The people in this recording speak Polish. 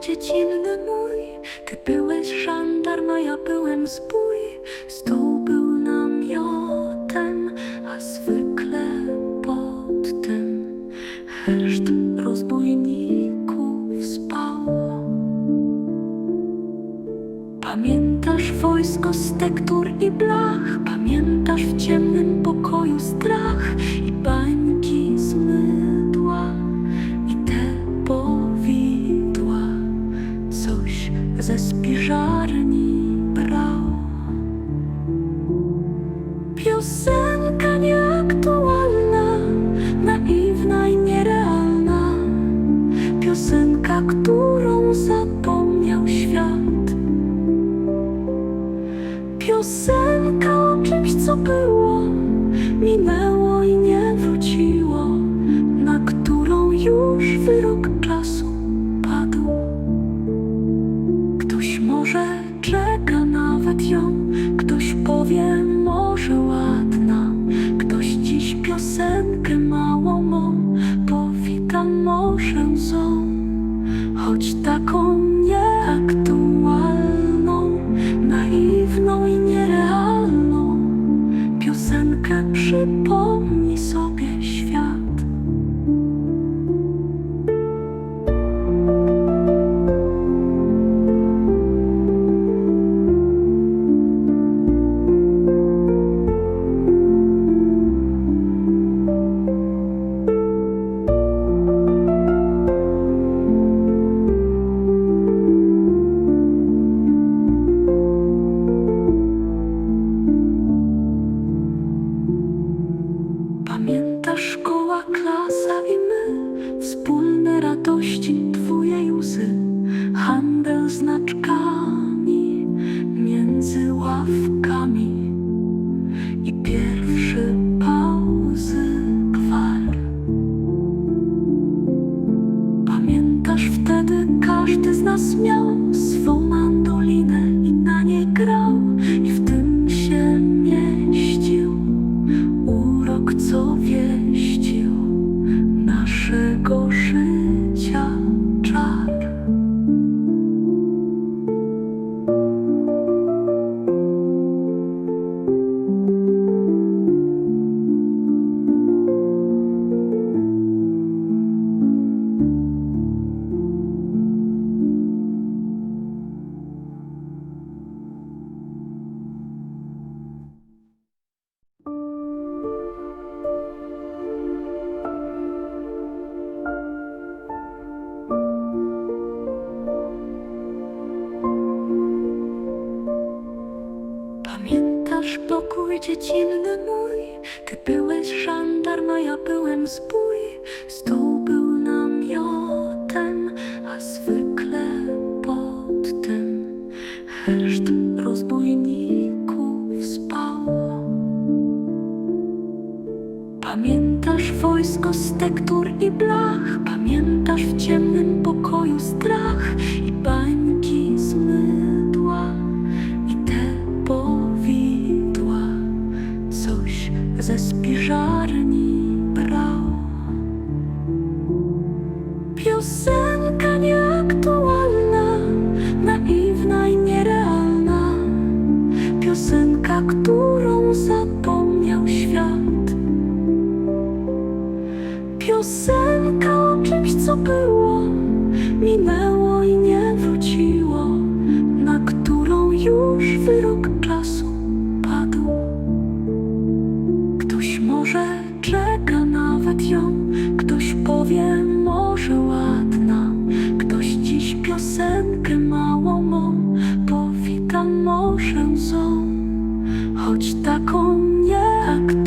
dziecinny mój Ty byłeś żandarm, a ja byłem zbój. Stół był namiotem, a zwykle pod tym. Herszt rozbójników spał. Pamiętasz wojsko z tektur i blach? Pamiętasz w ciemnym ze spiżarni brał. Piosenka nieaktualna Naiwna i nierealna. Piosenka, którą zapomniał świat. Piosenka o czymś, co było, minęło i nie wróciło, na którą już wyrok Szkoła, klasa i my, wspólne radości, twoje łzy, handel znaczkami między ławkami. I pierwsze pauzy gwar. Pamiętasz wtedy każdy z nas miał swą mandolinę i na niej grał. I w Pamiętasz pokój dziecinny mój? Ty byłeś żandarm, a ja byłem zbój. Stół był namiotem, a zwykle pod tym herszt rozbójników spał. Pamiętasz wojsko z tektur i blach? Pamiętasz w ciemnym pokoju strach i bańki Piosenka nieaktualna, naiwna i nierealna. Piosenka, którą zapomniał świat. Piosenka o czymś, co było, minęło i nie wróciło, na którą już wyrok czasu padł. Ktoś może czeka nawet ją, ktoś powie mą powita może zą, choć taką nieaktualną